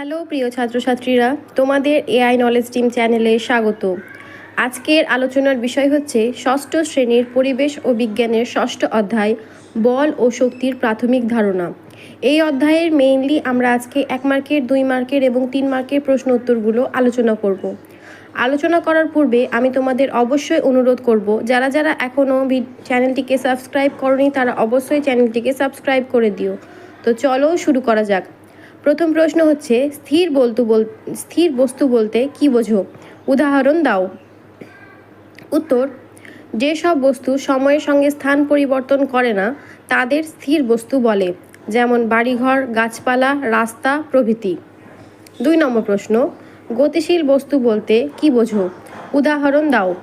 Hello, প্রিয় ছাত্রছাত্রীরা। তোমাদের এআই নলেজ টিম চ্যানেলে স্বাগত। আজকের আলোচনার বিষয় হচ্ছে ষষ্ঠ শ্রেণির পরিবেশ ও বিজ্ঞানের ষষ্ঠ অধ্যায়, বল ও শক্তির প্রাথমিক ধারণা। এই অধ্যায়ের মেইনলি আমরা আজকে এক মার্কের, দুই মার্কের এবং তিন মার্কের প্রশ্ন উত্তরগুলো আলোচনা করব। আলোচনা করার পূর্বে আমি তোমাদের অবশ্যই অনুরোধ করব, যারা যারা এখনও চ্যানেলটিকে সাবস্ক্রাইব করনি, তারা অবশ্যই চ্যানেলটিকে সাবস্ক্রাইব করে দিও। তো চলো শুরু করা যাক। প্রথম প্রশ্ন হচ্ছে, স্থির বলতু বল, স্থির বস্তু বলতে কি বোঝো? উদাহরণ দাও। উত্তর যেসব বস্তু সময়ের সঙ্গে স্থান পরিবর্তন করে না, তাদের স্থির বস্তু বলে, যেমন বাড়িঘর, গাছপালা, রাস্তা, প্রভৃতি। দুই নম্বর প্রশ্ন, গতিশীল বস্তু বলতে কি বোঝো? উদাহরণ দাও।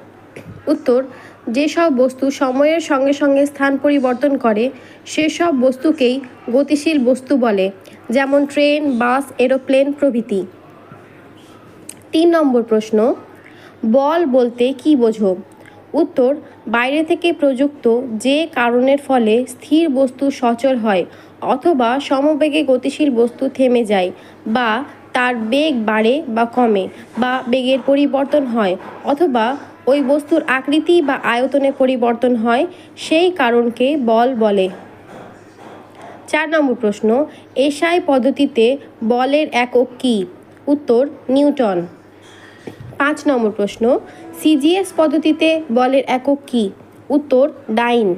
উত্তর যেসব বস্তু সময়ের সঙ্গে সঙ্গে স্থান পরিবর্তন করে, সেসব বস্তুকেই গতিশীল বস্তু বলে, যেমন ট্রেন, বাস, এরোপ্লেন প্রভৃতি। তিন নম্বর প্রশ্ন, বল বলতে কি বোঝো? উত্তর, বাইরে থেকে প্রযুক্ত যে কারণের ফলে স্থির বস্তু সচল হয়, অথবা সমবেগে গতিশীল বস্তু থেমে যায়, বা তার বেগ বাড়ে বা কমে, বা বেগের পরিবর্তন হয়, অথবা ওই বস্তুর আকৃতি বা আয়তনে পরিবর্তন হয়, সেই কারণকে বল বলে। চার নম্বর প্রশ্ন, এসআই পদ্ধতিতে বলের একক কী? উত্তর, নিউটন। পাঁচ নম্বর প্রশ্ন সিজিএস পদ্ধতিতে বলের একক কী? উত্তর, ডাইন।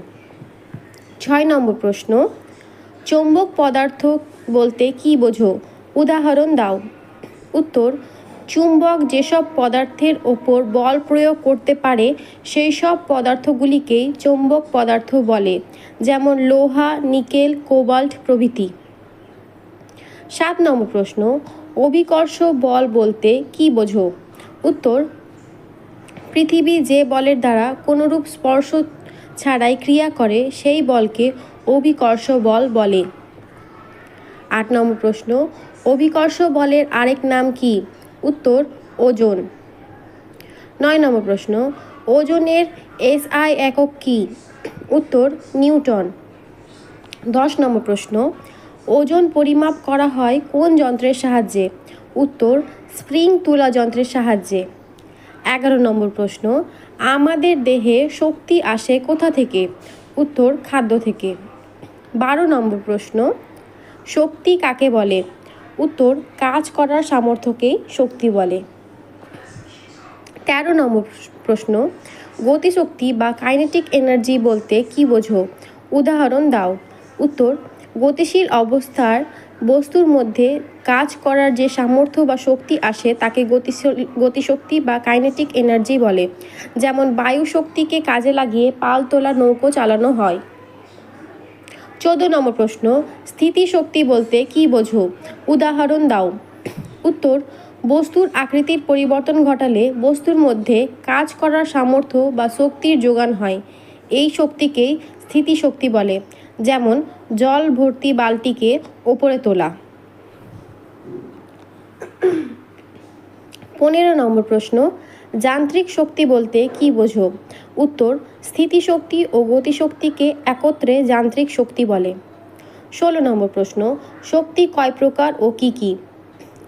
ছয় নম্বর প্রশ্ন, চৌম্বক পদার্থ বলতে কি বোঝো? উদাহরণ দাও। উত্তর চুম্বক যেসব পদার্থের ওপর বল প্রয়োগ করতে পারে, সেই সব পদার্থগুলিকেই চৌম্বক পদার্থ বলে, যেমন লোহা, নিকেল, কোবাল্ট প্রভৃতি। সাত নম্বর প্রশ্ন, অভিকর্ষ বল বলতে কি বোঝো? উত্তর, পৃথিবী যে বলের দ্বারা কোনোরূপ স্পর্শ ছাড়াই ক্রিয়া করে, সেই বলকে অভিকর্ষ বল বলে। আট নম্বর প্রশ্ন, অভিকর্ষ বলের আরেক নাম কি? উত্তর ওজন। নয় নম্বর প্রশ্ন, ওজনের এসআই একক কী? উত্তর, নিউটন। দশ নম্বর প্রশ্ন, ওজন পরিমাপ করা হয় কোন যন্ত্রের সাহায্যে? উত্তর, স্প্রিং তুলা যন্ত্রের সাহায্যে। এগারো নম্বর প্রশ্ন, আমাদের দেহে শক্তি আসে কোথা থেকে? উত্তর, খাদ্য থেকে। বারো নম্বর প্রশ্ন, শক্তি কাকে বলে? উত্তর, কাজ করার সামর্থ্যকেই শক্তি বলে। তেরো নম্বর প্রশ্ন, গতিশক্তি বা কাইনেটিক এনার্জি বলতে কি বোঝো? উদাহরণ দাও। উত্তর, গতিশীল অবস্থার বস্তুর মধ্যে কাজ করার যে সামর্থ্য বা শক্তি আসে তাকে গতিশীল, গতিশক্তি বা কাইনেটিক এনার্জি বলে। যেমন বায়ু শক্তিকে কাজে লাগিয়ে পাল তোলা নৌকো চালানো হয়। চোদ্দ নম্বর প্রশ্ন, স্থিতিশক্তি বলতে কি বোঝো? উদাহরণ দাও। উত্তর, বস্তুর আকৃতির পরিবর্তন ঘটালে বস্তুর মধ্যে কাজ করার সামর্থ্য বা শক্তির যোগান হয়। এই শক্তিকেই স্থিতিশক্তি বলে, যেমন জল ভর্তি বালতিকে ওপরে তোলা। পনেরো নম্বর প্রশ্ন যান্ত্রিক শক্তি বলতে কি বোঝো? উত্তর, স্থিতিশক্তি ও গতিশক্তিকে একত্রে যান্ত্রিক শক্তি বলে। ষোলো নম্বর প্রশ্ন, শক্তি কয় প্রকার ও কি কি?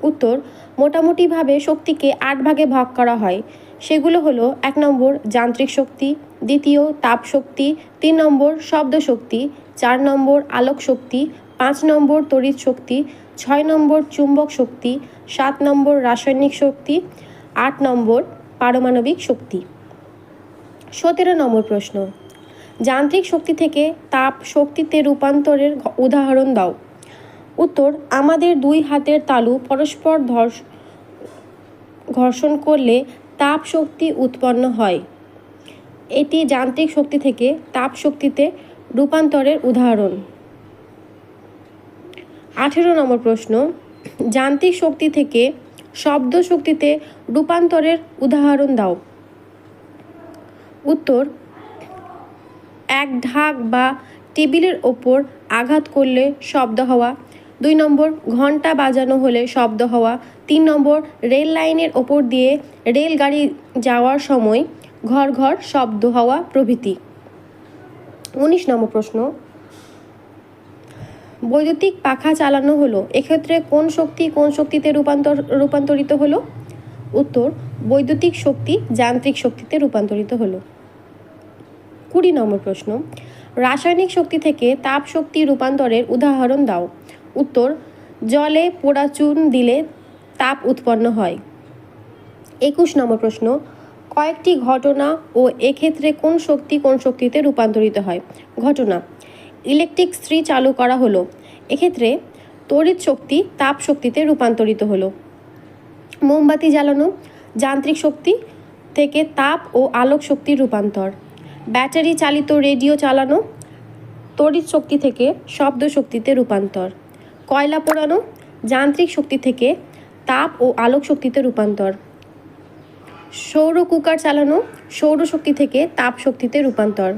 উত্তর, মোটামুটিভাবে শক্তিকে আট ভাগে ভাগ করা হয়। সেগুলো হলো, এক নম্বর যান্ত্রিক শক্তি, দ্বিতীয় তাপ শক্তি, তিন নম্বর শব্দ শক্তি, চার নম্বর আলোক শক্তি, পাঁচ নম্বর তড়িৎ শক্তি, ছয় নম্বর চুম্বক শক্তি, সাত নম্বর রাসায়নিক শক্তি, আট নম্বর পারমাণবিক শক্তি। সতেরো নম্বর প্রশ্ন। যান্ত্রিক শক্তি থেকে তাপ শক্তিতে রূপান্তরের উদাহরণ দাও। উত্তর, আমাদের দুই হাতের তালু পরস্পর ঘর্ষণ করলে তাপ শক্তি উৎপন্ন হয়। এটি যান্ত্রিক শক্তি থেকে তাপ শক্তিতে রূপান্তরের উদাহরণ। আঠেরো নম্বর প্রশ্ন। যান্ত্রিক শক্তি থেকে শব্দ শক্তিতে রূপান্তরের উদাহরণ দাও। উত্তর, এক ঢাক বা টেবিলের ওপর আঘাত করলে শব্দ হওয়া। দুই নম্বর ঘণ্টা বাজানো হলে শব্দ হওয়া। তিন নম্বর, রেল লাইনের ওপর দিয়ে রেলগাড়ি যাওয়ার সময় ঘর ঘর শব্দ হওয়া প্রভৃতি। উনিশ নম্বর প্রশ্ন বৈদ্যুতিক পাখা চালানো হলো। এক্ষেত্রে কোন শক্তি কোন শক্তিতে রূপান্তর, রূপান্তরিত হলো? উত্তর, বৈদ্যুতিক শক্তি যান্ত্রিক শক্তিতে রূপান্তরিত হলো। কুড়ি নম্বর প্রশ্ন, রাসায়নিক শক্তি থেকে তাপ শক্তি রূপান্তরের উদাহরণ দাও। উত্তর, জলে পোড়া চুন দিলে তাপ উৎপন্ন হয়। একুশ নম্বর প্রশ্ন, কয়েকটি ঘটনা ও এক্ষেত্রে কোন শক্তি কোন শক্তিতে রূপান্তরিত হয়? ঘটনা ইলেকট্রিক স্ত্রী চালু করা হলো। এক্ষেত্রে তড়িৎ শক্তি তাপ শক্তিতে রূপান্তরিত হলো। মোমবাতি জ্বালানো, যান্ত্রিক শক্তি থেকে তাপ ও আলোক শক্তির রূপান্তর। ব্যাটারি চালিত রেডিও চালানো, তড়িৎ শক্তি থেকে শব্দ শক্তিতে রূপান্তর। কয়লা পোড়ানো, যান্ত্রিক শক্তি থেকে তাপ ও আলোক শক্তিতে রূপান্তর। সৌর কুকার চালানো সৌরশক্তি থেকে তাপ শক্তিতে রূপান্তর।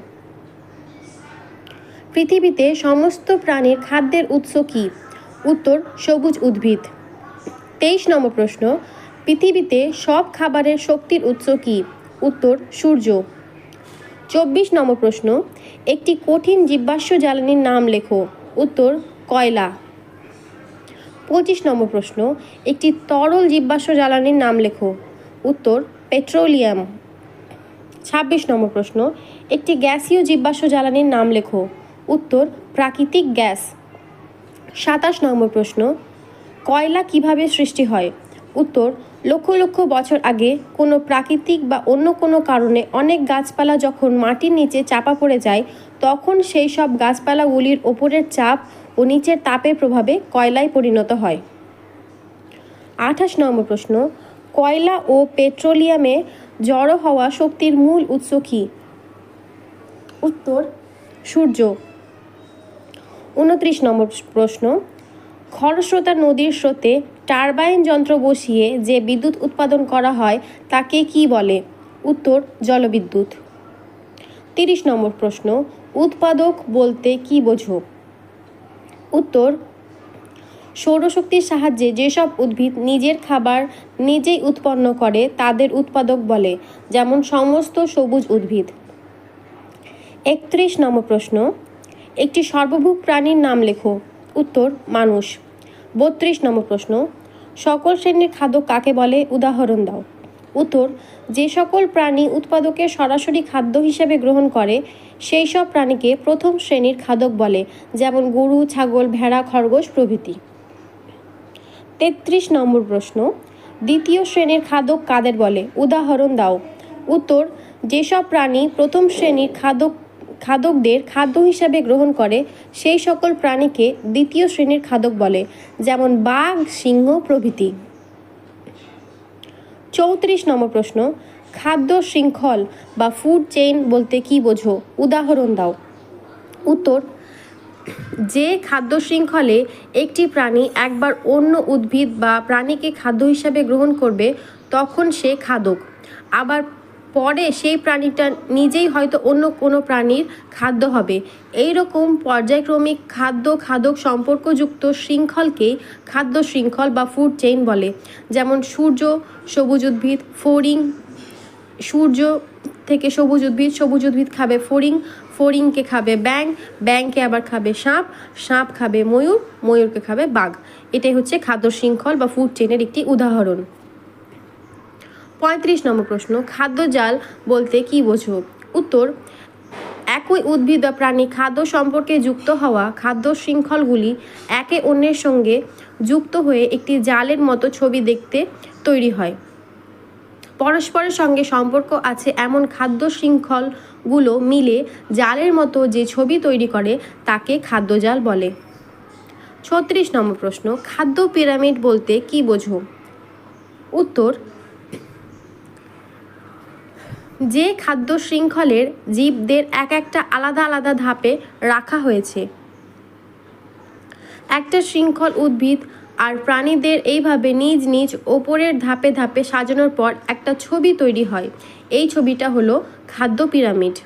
পৃথিবীতে সমস্ত প্রাণীর খাদ্যের উৎস কী? উত্তর, সবুজ উদ্ভিদ। তেইশ নম্বর প্রশ্ন, পৃথিবীতে সব খাবারের শক্তির উৎস কী? উত্তর, সূর্য। চব্বিশ নম্বর প্রশ্ন, একটি কঠিন জীবাশ্ম জ্বালানির নাম লেখো। উত্তর, কয়লা। পঁচিশ নম্বর প্রশ্ন, একটি তরল জীবাশ্ম জ্বালানির নাম লেখো। উত্তর, পেট্রোলিয়াম। ছাব্বিশ নম্বর প্রশ্ন, একটি গ্যাসীয় জীবাশ্ম জ্বালানির নাম লেখো। উত্তর, প্রাকৃতিক গ্যাস। সাতাশ নম্বর প্রশ্ন, কয়লা কীভাবে সৃষ্টি হয়? উত্তর, লক্ষ লক্ষ বছর আগে কোনো প্রাকৃতিক বা অন্য কোনো কারণে অনেক গাছপালা যখন মাটির নিচে চাপা পড়ে যায়, তখন সেই সব গাছপালাগুলির ওপরের চাপ ও নিচের তাপের প্রভাবে কয়লায় পরিণত হয়। আঠাশ নম্বর প্রশ্ন, কয়লা ও পেট্রোলিয়ামে জড়ো হওয়া শক্তির মূল উৎস কী? উত্তর, সূর্য। উনত্রিশ নম্বর প্রশ্ন, খরস্রোতা নদীর স্রোতে টারবাইন যন্ত্র বসিয়ে যে বিদ্যুৎ উৎপাদন করা হয়, তাকে কি বলে? উত্তর, জলবিদ্যুৎ। তিরিশ নম্বর প্রশ্ন, উৎপাদক বলতে কি বোঝো? উত্তর, সৌরশক্তির সাহায্যে যেসব উদ্ভিদ নিজের খাবার নিজেই উৎপন্ন করে, তাদের উৎপাদক বলে, যেমন সমস্ত সবুজ উদ্ভিদ। একত্রিশ নম্বর প্রশ্ন একটি সর্বভূক প্রাণীর নাম লেখো। উত্তর, মানুষ। বত্রিশ নম্বর প্রশ্ন, সকল শ্রেণির খাদ্য কাকে বলে? উদাহরণ দাও। উত্তর, যে সকল প্রাণী উৎপাদকের সরাসরি খাদ্য হিসেবে গ্রহণ করে, সেই সব প্রাণীকে প্রথম শ্রেণির খাদক বলে, যেমন গরু, ছাগল, ভেড়া, খরগোশ প্রভৃতি। তেত্রিশ নম্বর প্রশ্ন, দ্বিতীয় শ্রেণির খাদক কাদের বলে? উদাহরণ দাও। উত্তর যেসব প্রাণী প্রথম শ্রেণির খাদক খাদকদের খাদ্য হিসাবে গ্রহণ করে, সেই সকল প্রাণীকে দ্বিতীয় শ্রেণির খাদক বলে, যেমন বাঘ, সিংহ, প্রভৃতি। চৌত্রিশ নম্বর প্রশ্ন, খাদ্য শৃঙ্খল বা ফুড চেইন বলতে কি বোঝো? উদাহরণ দাও। উত্তর, যে খাদ্য শৃঙ্খলে একটি প্রাণী একবার অন্য উদ্ভিদ বা প্রাণীকে খাদ্য হিসাবে গ্রহণ করবে, তখন সে খাদক। আবার পরে সেই প্রাণীটা নিজেই হয়তো অন্য কোনো প্রাণীর খাদ্য হবে। এই রকম পর্যায়ক্রমিক খাদ্য, খাদক সম্পর্কযুক্ত শৃঙ্খলকেই খাদ্য শৃঙ্খল বা ফুড চেইন বলে। যেমন সূর্য, সবুজ উদ্ভিদ, ফড়িং, সূর্য থেকে সবুজ উদ্ভিদ সবুজ উদ্ভিদ খাবে ফড়িং, ফড়িংকে খাবে ব্যাং ব্যাংকে আবার খাবে সাপ সাপ খাবে ময়ূর, ময়ূরকে খাবে বাঘ। এটাই হচ্ছে খাদ্য শৃঙ্খল বা ফুড চেইনের একটি উদাহরণ। পঁয়ত্রিশ নম্বর প্রশ্ন, খাদ্য জাল বলতে কি বোঝো? উত্তর, একই উদ্ভিদ বা প্রাণী খাদ্য সম্পর্কে যুক্ত হওয়া খাদ্য শৃঙ্খলগুলি একে অন্যের সঙ্গে যুক্ত হয়ে একটি জালের মতো ছবি দেখতে তৈরি হয়। পরস্পরের সঙ্গে সম্পর্ক আছে এমন খাদ্য শৃঙ্খলগুলো মিলে জালের মতো যে ছবি তৈরি করে তাকে খাদ্যজাল বলে। ছত্রিশ নম্বর প্রশ্ন, খাদ্য পিরামিড বলতে কি বোঝো? উত্তর যে খাদ্য শৃঙ্খলের জীবদের এক একটা আলাদা আলাদা ধাপে রাখা হয়েছে। একটা শৃঙ্খল উদ্ভিদ আর প্রাণীদের এইভাবে নিজ নিজ ওপরের ধাপে ধাপে সাজানোর পর একটা ছবি তৈরি হয়। এই ছবিটা হলো খাদ্য পিরামিড।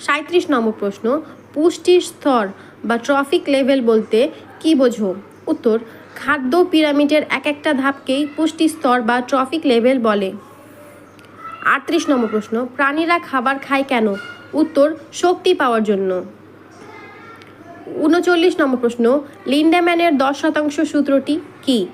সাঁত্রিশ নম্বর প্রশ্ন, পুষ্টির স্তর বা ট্রফিক লেভেল বলতে কি বোঝো? উত্তর, খাদ্য পিরামিডের এক একটা ধাপকেই পুষ্টি স্তর বা ট্রফিক লেভেল বলে। আটত্রিশ নম্বর প্রশ্ন, প্রাণীরা খাবার খায় কেন? উত্তর, শক্তি পাওয়ার জন্য। উনচল্লিশ নম্বর প্রশ্ন, লিন্ডাম্যানের দশ শতাংশ সূত্রটি কী?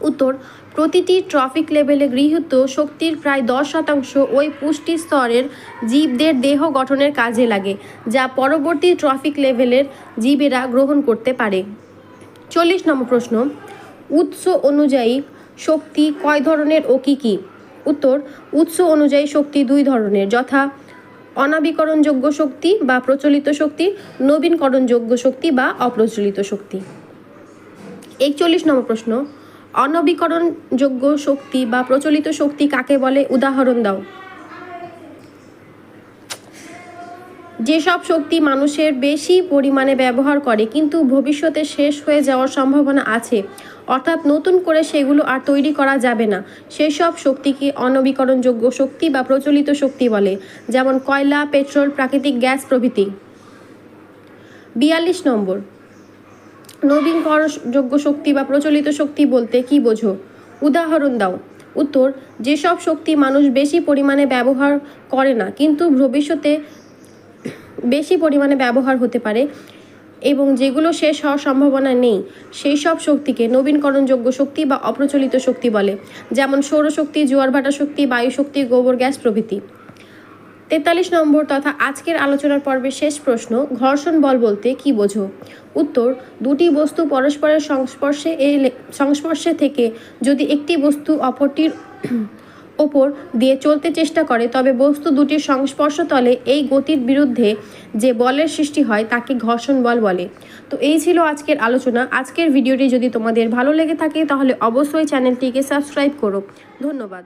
উত্তর, প্রতিটি ট্রফিক লেভেলে গৃহীত শক্তির প্রায় দশ শতাংশ ওই পুষ্টি স্তরের জীবদের দেহ গঠনের কাজে লাগে, যা পরবর্তী ট্রফিক লেভেলের জীবেরা গ্রহণ করতে পারে। চল্লিশ নম্বর প্রশ্ন, উৎস অনুযায়ী শক্তি কয় ধরনের ও কী কী? উত্তর, উৎস অনুযায়ী শক্তি দুই ধরনের, যথা অনাবিকরণযোগ্য শক্তি বা প্রচলিত শক্তি, নবীনকরণযোগ্য শক্তি বা অপ্রচলিত শক্তি। একচল্লিশ নম্বর প্রশ্ন, অনবীকরণযোগ্য শক্তি বা প্রচলিত শক্তি কাকে বলে? উদাহরণ দাও। যেসব শক্তি মানুষের বেশি পরিমাণে ব্যবহার করে, কিন্তু ভবিষ্যতে শেষ হয়ে যাওয়ার সম্ভাবনা আছে অর্থাৎ নতুন করে সেগুলো আর তৈরি করা যাবে না। সেই সব শক্তিকে অনবীকরণযোগ্য শক্তি বা প্রচলিত শক্তি বলে, যেমন কয়লা, পেট্রোল, প্রাকৃতিক গ্যাস প্রভৃতি। বিয়াল্লিশ নম্বর। নবীনকরণযোগ্য শক্তি বা প্রচলিত শক্তি বলতে কি বোঝো? উদাহরণ দাও। উত্তর, যেসব শক্তি মানুষ বেশি পরিমাণে ব্যবহার করে না, কিন্তু ভবিষ্যতে বেশি পরিমাণে ব্যবহার হতে পারে এবং যেগুলো শেষ হওয়ার সম্ভাবনা নেই, সেই সব শক্তিকে নবীনকরণযোগ্য শক্তি বা অপ্রচলিত শক্তি বলে, যেমন সৌরশক্তি, জোয়ার ভাটা শক্তি বায়ু শক্তি গোবর, গ্যাস প্রভৃতি। তেতাল্লিশ নম্বর তথা আজকের আলোচনার পর্বের শেষ প্রশ্ন, ঘর্ষণ বল বলতে কি বোঝো? উত্তর, দুটি বস্তু পরস্পরের সংস্পর্শে এলে, সংস্পর্শে থেকে যদি একটি বস্তু অপরটির ওপর দিয়ে চলতে চেষ্টা করে, তবে বস্তু দুটির সংস্পর্শতলে এই গতির বিরুদ্ধে যে বলের সৃষ্টি হয় তাকে ঘর্ষণ বল বলে। তো এই ছিল আজকের আলোচনা। আজকের ভিডিওটি যদি তোমাদের ভালো লেগে থাকে, তাহলে অবশ্যই চ্যানেলটিকে সাবস্ক্রাইব করো। ধন্যবাদ।